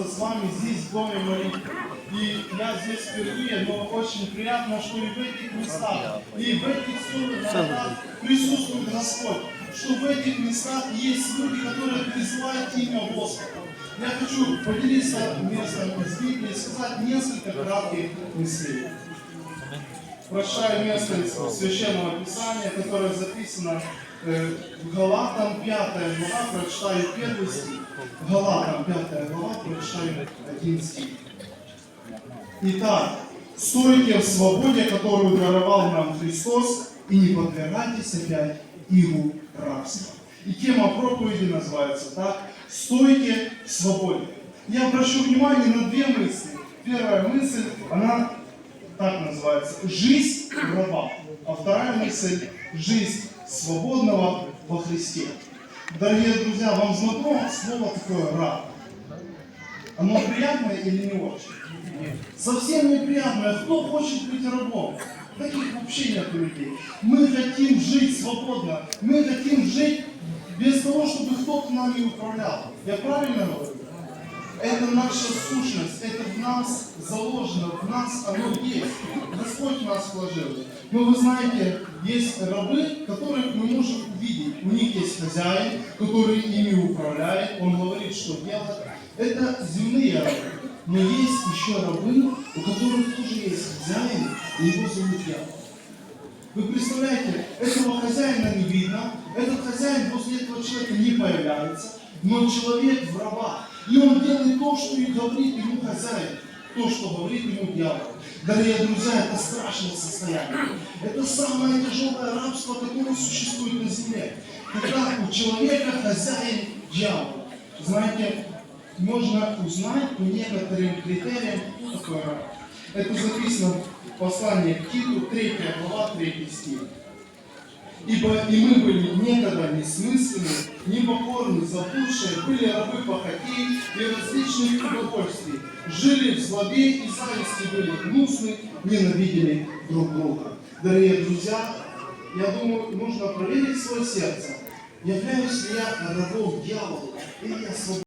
находиться с вами здесь, в Доме молитвы. И я здесь впервые, но очень приятно, что и в этих местах, и в этих местах присутствует Господь. Что в этих местах есть люди, которые призывают имя Господа. Я хочу поделиться местом из Библии и сказать несколько кратких мыслей. Прочитаю место из Священного Писания, которое записано э, в Галатам 5 глава, прочитаю первый стих. Галатам 5 глава, прочитаю 1 стих. Итак, стойте в свободе, которую даровал нам Христос, и не подвергайтесь опять игу рабства. И тема проповеди называется так «Стойте в свободе». Я обращу внимание на две мысли. Первая мысль, она так называется «Жизнь раба», а вторая мысль «Жизнь свободного во Христе». Дорогие друзья, вам знакомо слово такое «раб»? Оно приятное или не очень? Совсем неприятное. Кто хочет быть рабом? Таких вообще нет людей. Мы хотим жить свободно. Мы хотим жить без того, чтобы кто-то нами управлял. Я правильно говорю? Это наша сущность, это в нас заложено, в нас оно есть. Господь нас вложил. Но вы знаете, есть рабы, которых мы можем увидеть. У них есть хозяин, который ими управляет, он говорит, что делать. Это земные рабы. Но есть еще рабы, у которых тоже есть хозяин, и его зовут дьявол. Вы представляете, этого хозяина не видно, этот хозяин после этого человека не появляется, но человек в рабах. И он делает то, что и говорит ему хозяин, то, что говорит ему дьявол. Дорогие друзья, это страшное состояние. Это самое тяжелое рабство, которое существует на земле. Когда у человека хозяин дьявол. Знаете, можно узнать по некоторым критериям, такой раб. Это записано в послании к Титу, 3 глава, 3 стих. Ибо и мы были некогда несмысленны, непокорны, заблудшие, были рабы похотей и различных удовольствий, жили в злобе и зависти, были гнусны, ненавидели друг друга. Дорогие друзья, я думаю, нужно проверить свое сердце. Являюсь ли я рабом дьявола или я свободен?